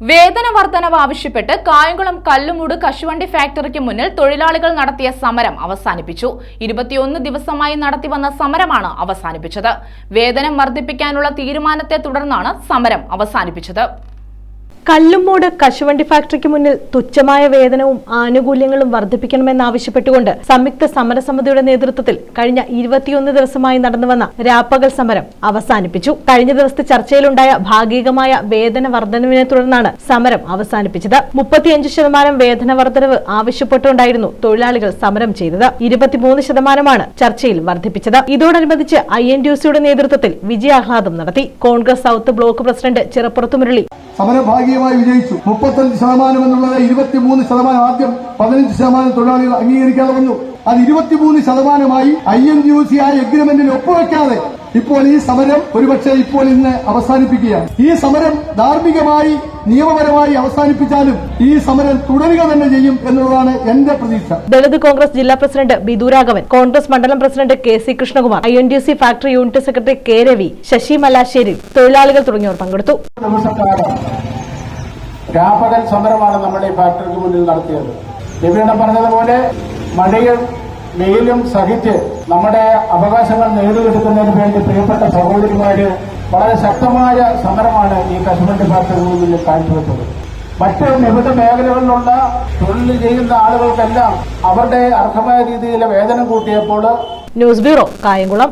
വേതന വർധനവ് ആവശ്യപ്പെട്ട് കായംകുളം കല്ലുമൂട് കശുവണ്ടി ഫാക്ടറിക്ക് മുന്നിൽ തൊഴിലാളികൾ നടത്തിയ സമരം അവസാനിപ്പിച്ചു. ഇരുപത്തിയൊന്ന് ദിവസമായി നടത്തിവന്ന സമരമാണ് അവസാനിപ്പിച്ചത്. വേതനം വർദ്ധിപ്പിക്കാനുള്ള തീരുമാനത്തെ തുടർന്നാണ് സമരം അവസാനിപ്പിച്ചത്. കല്ലുമ്മൂട് കശുവണ്ടി ഫാക്ടറിക്ക് മുന്നിൽ തുച്ഛമായ വേതനവും ആനുകൂല്യങ്ങളും വർദ്ധിപ്പിക്കണമെന്നാവശ്യപ്പെട്ടുകൊണ്ട് സംയുക്ത സമരസമിതിയുടെ നേതൃത്വത്തിൽ കഴിഞ്ഞ ഇരുപത്തിയൊന്ന് ദിവസമായി നടന്നുവന്ന രാപ്പകൽ സമരം അവസാനിപ്പിച്ചു. കഴിഞ്ഞ ദിവസത്തെ ചർച്ചയിലുണ്ടായ ഭാഗികമായ വേതന വർധനവിനെ തുടർന്നാണ് സമരം അവസാനിപ്പിച്ചത്. മുപ്പത്തിയഞ്ച് ശതമാനം വേതന വർധനവ് ആവശ്യപ്പെട്ടുകൊണ്ടായിരുന്നു തൊഴിലാളികൾ സമരം ചെയ്തത്. ഇരുപത്തിമൂന്ന് ശതമാനമാണ് ചർച്ചയിൽ വർദ്ധിപ്പിച്ചത്. ഇതോടനുബന്ധിച്ച് ഐ എൻ ഡി നേതൃത്വത്തിൽ വിജയാഹ്ലാദം നടത്തി. കോൺഗ്രസ് സൗത്ത് ബ്ലോക്ക് പ്രസിഡന്റ് ചിറപ്പുറത്തു മുരളി സമരം ഭാഗികമായി വിജയിച്ചു. മുപ്പത്തഞ്ച് ശതമാനം എന്നുള്ളത് ഇരുപത്തിമൂന്ന് ശതമാനം ആദ്യം പതിനഞ്ച് ശതമാനം തൊഴിലാളികൾ അംഗീകരിക്കാതെ വന്നു. അത് ഇരുപത്തിമൂന്ന് ശതമാനമായി ഐ എൻ യു സി ആ എഗ്രിമെന്റിൽ ഒപ്പുവെക്കാതെ ഇപ്പോൾ ഈ സമരം ഒരുപക്ഷെ ഇപ്പോൾ ഇന്ന് അവസാനിപ്പിക്കുകയാണ്. ഈ സമരം ധാർമ്മികമായി നിയമപരമായി അവസാനിപ്പിച്ചാലും ഈ സമരം തുടരുക തന്നെ ചെയ്യും എന്നുള്ളതാണ് എന്റെ പ്രതീക്ഷ. ദളിത് കോൺഗ്രസ് ജില്ലാ പ്രസിഡന്റ് ബിദുരാഘവൻ കോൺഗ്രസ് മണ്ഡലം president K C Krishnakumar I N D C factory unit secretary K Ravi Sasi Malasseri തൊഴിലാളികൾ തുടങ്ങിയവർ പങ്കെടുത്തു. വ്യാപകൻ സമരമാണ് നമ്മുടെ ഈ ഫാക്ടറിക്ക് മുന്നിൽ നടത്തിയത്. രവീണ പറഞ്ഞതുപോലെ മഴയും വെയിലും സഹിച്ച് നമ്മുടെ അവകാശങ്ങൾ നേടിയെടുക്കുന്നതിന് വേണ്ടി പ്രിയപ്പെട്ട സഹോദരിമാര് വളരെ ശക്തമായ സമരമാണ് ഈ ഫാക്ടറിക്ക് മുന്നിൽ കാഴ്ചവെച്ചത്. മറ്റ് വിവിധ മേഖലകളിലുള്ള തൊഴിൽ ചെയ്യുന്ന ആളുകൾക്കെല്ലാം അവരുടെ അർഹമായ രീതിയിലെ വേതനം കൂട്ടിയപ്പോൾ ന്യൂസ് ബ്യൂറോ കായംകുളം.